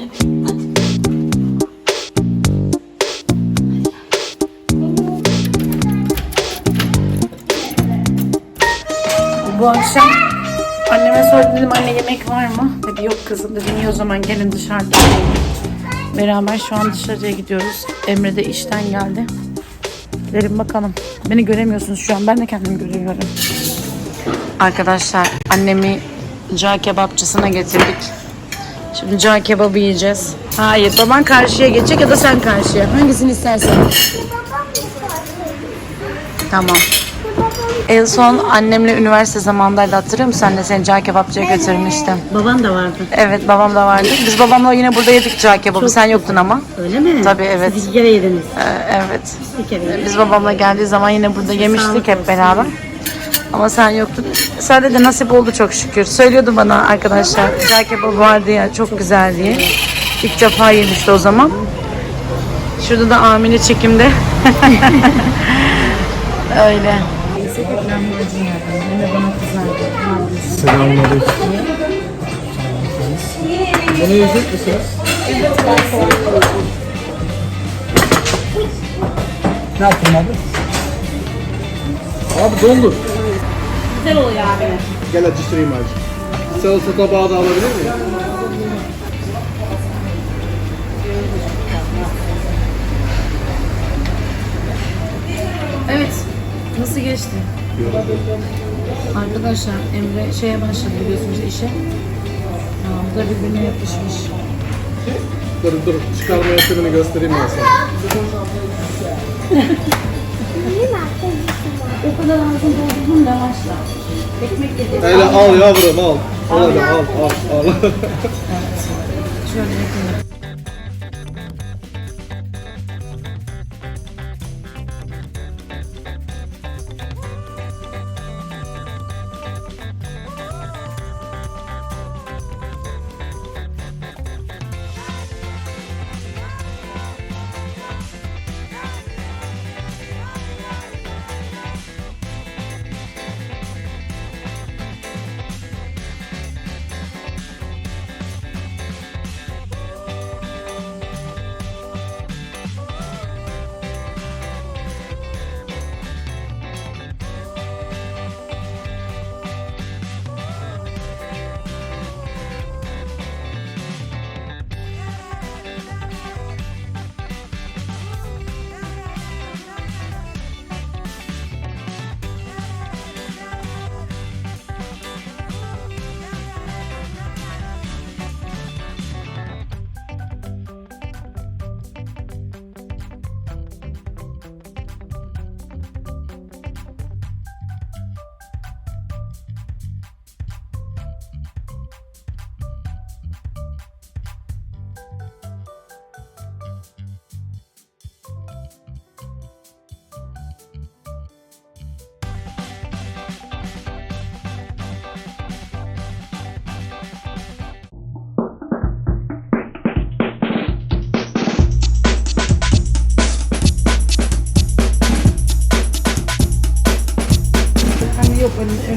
Bu akşam anneme sordum dedim anne yemek var mı? Dedi yok kızım dedim iyi o zaman gelin dışarıda. Beraber şu an dışarıya gidiyoruz. Emre de işten geldi. Gidelim bakalım. Beni göremiyorsunuz şu an. Ben de kendimi görüyorum. Arkadaşlar annemi cağ kebapçısına getirdik. Şimdi cağ kebabı yiyeceğiz. Hayır baban karşıya geçecek ya da sen karşıya. Hangisini istersen. Tamam. En son annemle üniversite zamanındaydı hatırlıyor musun? Anne seni cağ kebapçıya götürmüştüm. Baban da vardı. Evet babam da vardı. Biz babamla yine burada yedik cağ kebabı. Sen yoktun ama. Öyle mi? Tabii, evet. Siz iki kere yediniz. Ee, evet. Bir kere yediniz. Biz babamla geldiği zaman yine burada yemiştik hep beraber. Ama sen yoktun. Sade de nasip oldu çok şükür. Söylüyordu bana arkadaşlar. Cağ kebabı vardı ya çok güzel diye. İlk defa yemişti o zaman. Şurada da Amine çekimde. Öyle. Selamünaleyküm. Bunu yiyecek misiniz? Ne yaptın abi? Abi dondur. Güzel oluyor abi. Gel acıştırayım abi. Salata tabağı da alabilir miyim? Evet. Nasıl geçti? Arkadaşlar Emre şeye başladı biliyorsunuz işe. Bu da birbirine yapışmış. Dur dur çıkarma yöntemini göstereyim ben sana. O kadar ağzını doldurdum da başla. Ekmek yedi. Öyle al yavrum al. Al hadi al al al. Şöyle yapayım.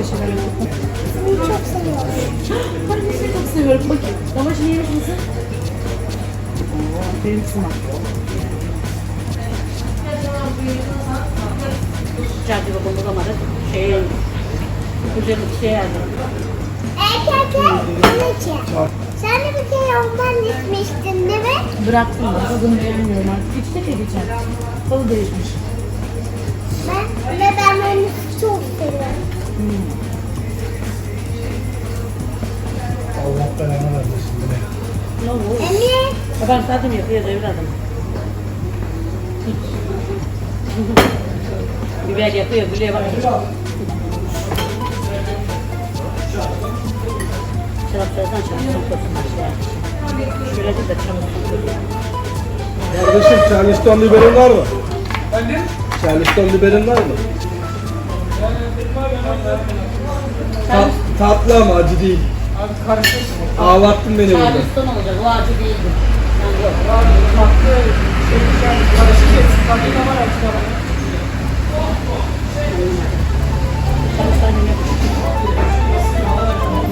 Yok öyle, öyle şeyler yok. Seni çok seviyorum. Seni çok seviyorum. Bakayım. Lavaş niye misin? Benim kızıma. Cadde babam bulamadık. Şey, güzel bir şey yazdım. Erkek anneciğim. Sen de bir kere ondan gitmiştin değil mi? Bıraktım ben. Tadını beğenmiyorum artık. İçte de geçer. Tadı değişmiş. Ben ve ben onu çok seviyorum. Allah belanı vermesin. Ne oldu? Emre Babam zaten yapıyor evladım. Biber yapıyor, gülüyor bak. Şaraplardan çabuk koysun. Şöyle de çabuk Kardeşim Charleston biberin var mı? Charleston biberin var mı? Ta- tatlı ama acı değil. Ağlattın beni burada. Charleston olacak, o acı değildi. Yani yok.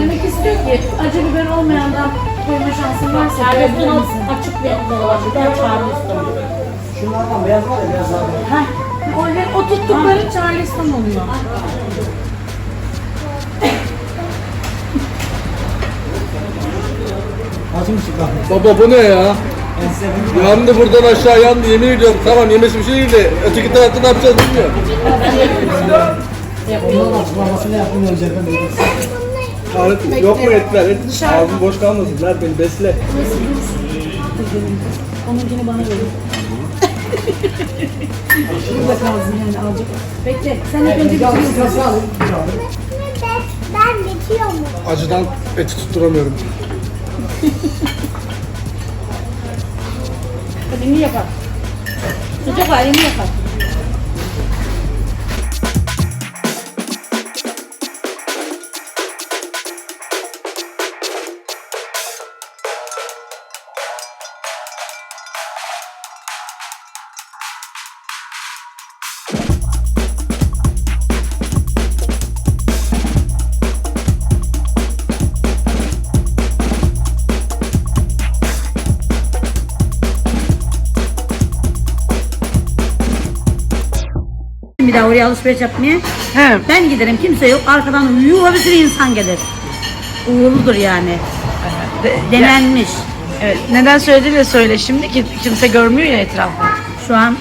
Demek istiyor ki acı biber olmayandan koyma şansın varsa Charleston o açık bir dolabı da Charleston. Şunlardan beyaz var ya beyazlardan. Heh. O, o tuttukları Charleston oluyor. Baba bu ne ya? Yandı buradan aşağı yandı yemin ediyorum. Tamam yemesi bir şey değil de öteki tarafta ne yapacağız bilmiyorum. Tarık yok mu etler? Et. Ağzım boş kalmasın. Ver beni besle. Onunkini bana verin. Kalsın yani azıcık. Bekle. Sen hep önce bitiriyorsun. Ben, ben bitiyor mu? Acıdan eti tutturamıyorum. Elini yakar. Sıcak var elini yakar. Oraya alışveriş yapmaya. He. Ben giderim kimse yok. Arkadan yuva bir sürü insan gelir. Uğurludur yani. De- Denenmiş. Evet. Neden söylediğini de söyle şimdi ki kimse görmüyor ya etrafı. Şu an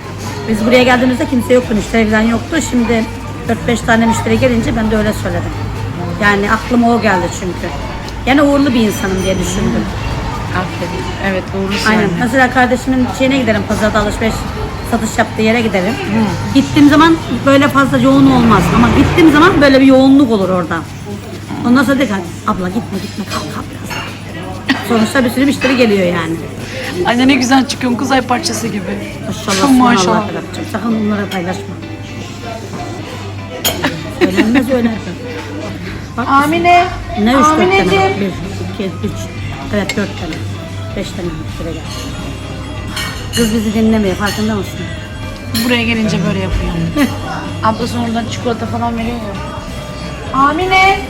biz buraya geldiğimizde kimse yoktu. Müşteri falan yoktu. Şimdi 4-5 tane müşteri gelince ben de öyle söyledim. Yani aklıma o geldi çünkü. Yani uğurlu bir insanım diye düşündüm. Aferin. Evet doğrusun. Aynen. Mesela kardeşimin şeyine giderim pazarda alışveriş satış yaptığı yere giderim. Gittiğim zaman böyle fazla yoğun olmaz ama gittiğim zaman böyle bir yoğunluk olur orada. Ondan sonra dedik abla gitme gitme kalk kalk biraz. Sonuçta bir sürü müşteri geliyor yani. Anne ne güzel çıkıyorsun kız ay parçası gibi. Maşallah Maşallah. maşallah. Sakın bunları paylaşma. Öğrenmez öğrenmez. Bak, Amine. ne üç dört tane? Amineciğim. Bir, iki, üç. Evet dört tane. Beş tane müşteri geldi. Kız bizi dinlemiyor farkında mısın? Buraya gelince böyle yapıyor. Ablası oradan çikolata falan veriyor ya. Amine.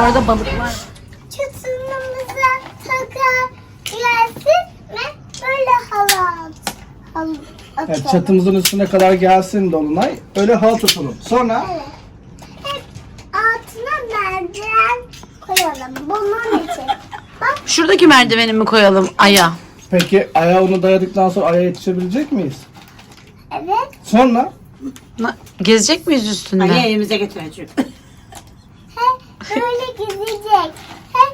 Orada balık var. Çıtırımıza takar gelsin ve böyle halı at. Halı Evet, çatımızın üstüne kadar gelsin Dolunay. Öyle hal tutalım. Sonra Hep altına merdiven koyalım. Bunun için. Şuradaki merdiveni mi koyalım aya? peki ayağını dayadıktan sonra aya yetişebilecek miyiz? evet. Sonra Na- Gezecek miyiz üstünde? Ali elimize getirecek. He, böyle gidecek. He,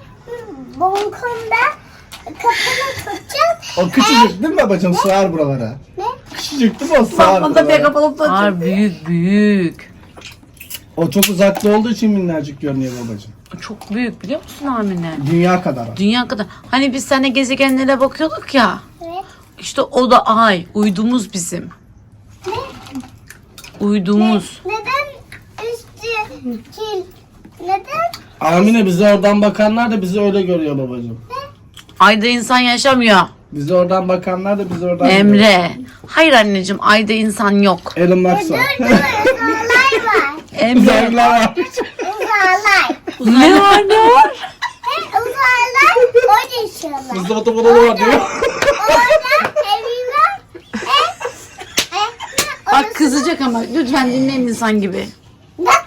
balkonda kapını tutacağız. o küçücük değil mi babacığım sığar buralara? Ne? Küçücük değil mi o sığar Balkonda buralara? kapalı tutacak. Var büyük büyük. O çok uzakta olduğu için minnacık görünüyor babacığım. Çok büyük biliyor musun Amine? Dünya kadar. Dünya kadar. Hani biz seninle gezegenlere bakıyorduk ya. Evet. İşte o da ay. Uydumuz bizim. Ne? Uydumuz. Neden üstü kil? Neden? Amine bize oradan bakanlar da bizi öyle görüyor babacığım. Ayda insan yaşamıyor. Bize oradan bakanlar da bizi oradan görüyor. Emre. Hayır anneciğim ayda insan yok. Elon Musk var. Var. Emre. Ne var ne var? He uzaylar o yaşıyorlar. Mustafa Topaloğlu var diyor. Orada evi var. He. He. Bak kızacak ama lütfen dinleyin insan gibi. Bak.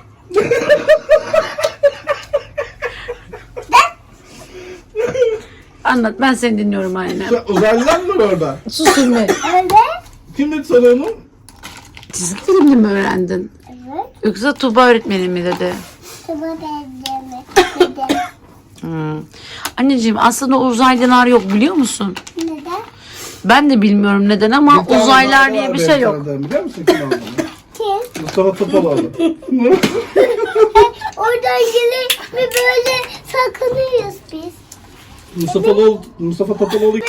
Anlat ben seni dinliyorum anne. Uzaylılar mı var orada? Sus Emre. Evet. Kim dedi sana onu? Çizgi filmde mi öğrendin? Evet. Yoksa Tuğba öğretmenim mi dedi? Sıvı benzeme. Hmm. Anneciğim aslında uzaylılar yok biliyor musun? Neden? Ben de bilmiyorum neden ama Bir tane uzaylılar uzaylı diye var bir şey yok. tanıdığım, Biliyor musun kim olduğunu? Kim? Mustafa Topaloğlu. Oradan gelip ve böyle sakınıyoruz biz. Mustafa Topaloğlu, Mustafa Topaloğlu ve,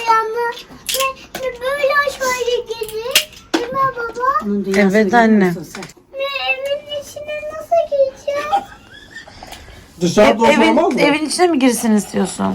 ve böyle aşağıya gelir. Değil mi baba? Dünyasını Evet anne. sen? Ve evin içine dışarıda Evin, olmaz mı? evin içine mi girsin istiyorsun?